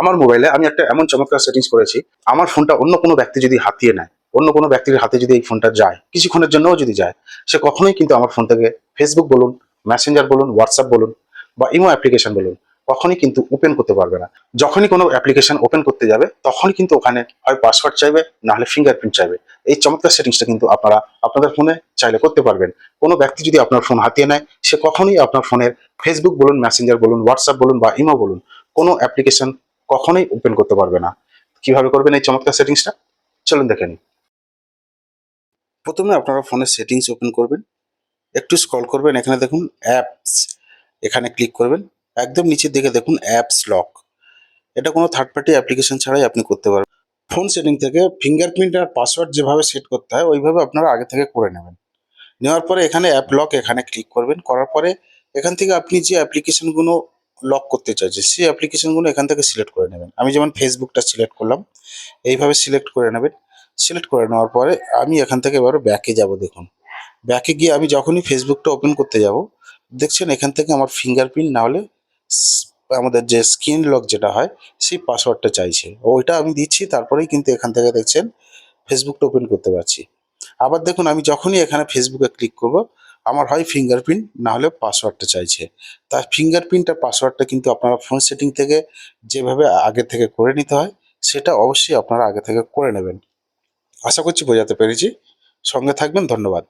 আমার মোবাইলে আমি একটা এমন চমৎকার সেটিংস করেছি, আমার ফোনটা অন্য কোনো ব্যক্তি যদি হাতিয়ে নেয়, অন্য কোনো ব্যক্তির হাতে যদি এই ফোনটা যায়, কিছুক্ষণের জন্যও যদি যায়, সে কখনোই কিন্তু আমার ফোন থেকে ফেসবুক বলুন মেসেঞ্জার বলুন হোয়াটসঅ্যাপ বলুন বা ইমো অ্যাপ্লিকেশন বলুন, কখনই কিন্তু ওপেন করতে পারবে না। যখনই কোনো অ্যাপ্লিকেশন ওপেন করতে যাবে, তখনই কিন্তু ওখানে হয় পাসওয়ার্ড চাইবে, না হলে ফিঙ্গারপ্রিন্ট চাইবে। এই চমৎকার সেটিংসটা কিন্তু আপনারা আপনাদের ফোনে চাইলে করতে পারবেন। কোনো ব্যক্তি যদি আপনার ফোন হাতিয়ে নেয়, সে কখনোই আপনার ফোনের ফেসবুক বলুন মেসেঞ্জার বলুন হোয়াটসঅ্যাপ বলুন বা ইমো বলুন, কোনো অ্যাপ্লিকেশন কখনোই ওপেন করতে পারবে না। কীভাবে করবেন এই চমৎকার সেটিংসটা চলুন দেখে নিন প্রথমে আপনারা ফোনের সেটিংস ওপেন করবেন। একটু স্ক্রল করবেন, এখানে দেখুন অ্যাপস এখানে ক্লিক করবেন। একদম নিচের দিকে দেখুন অ্যাপস লক এটা কোনো থার্ড পার্টি অ্যাপ্লিকেশন ছাড়াই আপনি করতে পারবেন। ফোন সেটিং থেকে ফিঙ্গারপ্রিন্ট আর পাসওয়ার্ড যেভাবে সেট করতে হয়, ওইভাবে আপনারা আগে থেকে করে নেবেন। নেওয়ার পরে এখানে অ্যাপ লক এখানে ক্লিক করবেন। করার পরে এখান থেকে আপনি যে অ্যাপ্লিকেশনগুলো লক করতে চাইছেন সেই অ্যাপ্লিকেশনগুলো এখান থেকে সিলেক্ট করে নেবেন। আমি যেমন ফেসবুকটা সিলেক্ট করলাম, এইভাবে সিলেক্ট করে নেবেন। সিলেক্ট করে নেওয়ার পরে আমি এখান থেকে এবার ব্যাকে যাব, দেখুন। ব্যাকে গিয়ে আমি যখনই ফেসবুকটা ওপেন করতে যাব, দেখছেন এখান থেকে আমার ফিঙ্গারপ্রিন্ট না হলে আমাদের যে স্ক্রিন লক যেটা হয়, সেই পাসওয়ার্ডটা চাইছে। ওইটা আমি দিচ্ছি, তারপরেই কিন্তু এখান থেকে দেখছেন ফেসবুকটা ওপেন করতে পারছি। আবার দেখুন, আমি যখনই এখানে ফেসবুকে ক্লিক করব আমার হয় ফিঙ্গারপ্রিন্ট না হলে পাসওয়ার্ডটা চাইছে। তার ফিঙ্গারপ্রিন্ট আর পাসওয়ার্ডটা কিন্তু আপনারা ফোন সেটিং থেকে যেভাবে আগে থেকে করে নিতে হয়, সেটা অবশ্যই আপনারা আগে থেকে করে নেবেন। আশা করছি বোঝাতে পেরেছি। সঙ্গে থাকবেন, ধন্যবাদ।